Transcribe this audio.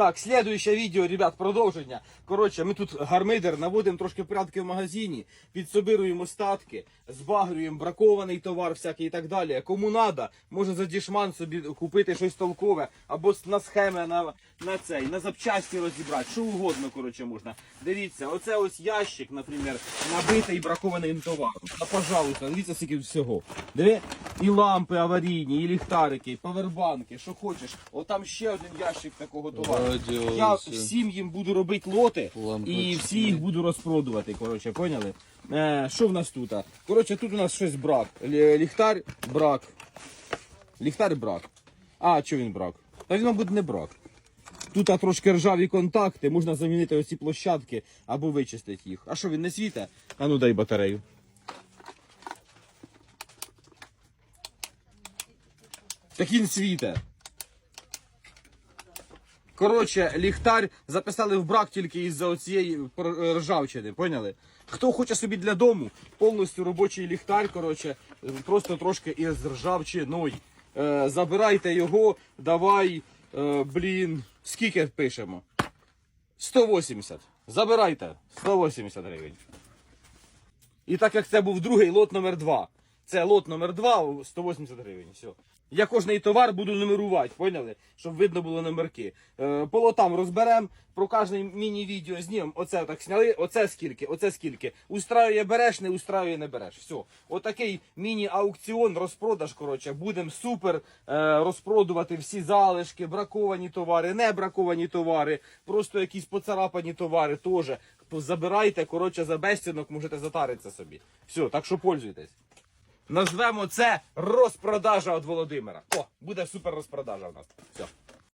Так, слідуюче відео, ребят, продовження. Коротше, ми тут гармидер, наводимо трошки порядки в магазині, підсобируємо остатки, збагрюємо бракований товар всякий і так далі. Кому надо, може за дішман собі купити щось толкове, або на схеми на, на цей, на запчасті розібрати, що угодно, коротше, можна. Дивіться, оце ось ящик, наприклад, набитий бракованим товаром. А пожалуйста, дивіться, скільки всього. Диви, і лампи аварійні, і ліхтарики, і павербанки, що хочеш. Отам ще один ящик такого товару. Радіо, Я все. всім їм буду робити лоти і Лампочки. всі їх буду розпродувати. Коротше, поняли? Е, що в нас тут? Коротше, тут у нас щось брак. Лі- Ліхтар брак. Ліхтар брак. А, що він брак? Та він, мабуть, не брак. Тут а, трошки ржаві контакти, можна замінити оці площадки або вичистити їх. А що він не світе? А ну дай батарею. Він світе. Коротше, ліхтар записали в брак тільки із-за оцієї ржавчини, поняли? Хто хоче собі для дому, повністю робочий ліхтар, коротше, просто трошки із ржавчиною. Е, забирайте його, давай, е, блін, скільки пишемо? 180. Забирайте, 180 гривень. І так як це був другий лот номер 2. Це лот номер 2, 180 гривень. Все. Я кожний товар буду нумерувати, поняли? Щоб видно було номерки. Е, по лотам розберемо, про кожне міні-відео знімемо. Оце так сняли, оце скільки, оце скільки. Устраює береш, не устраює не береш. Все. Отакий міні-аукціон, розпродаж, коротше, будемо супер е, розпродувати всі залишки, браковані товари, не браковані товари, просто якісь поцарапані товари теж. Забирайте, коротше, за безцінок можете затаритися собі. Все, так що пользуйтесь. Назвемо це розпродажа від Володимира. О, буде супер розпродажа в нас. Все.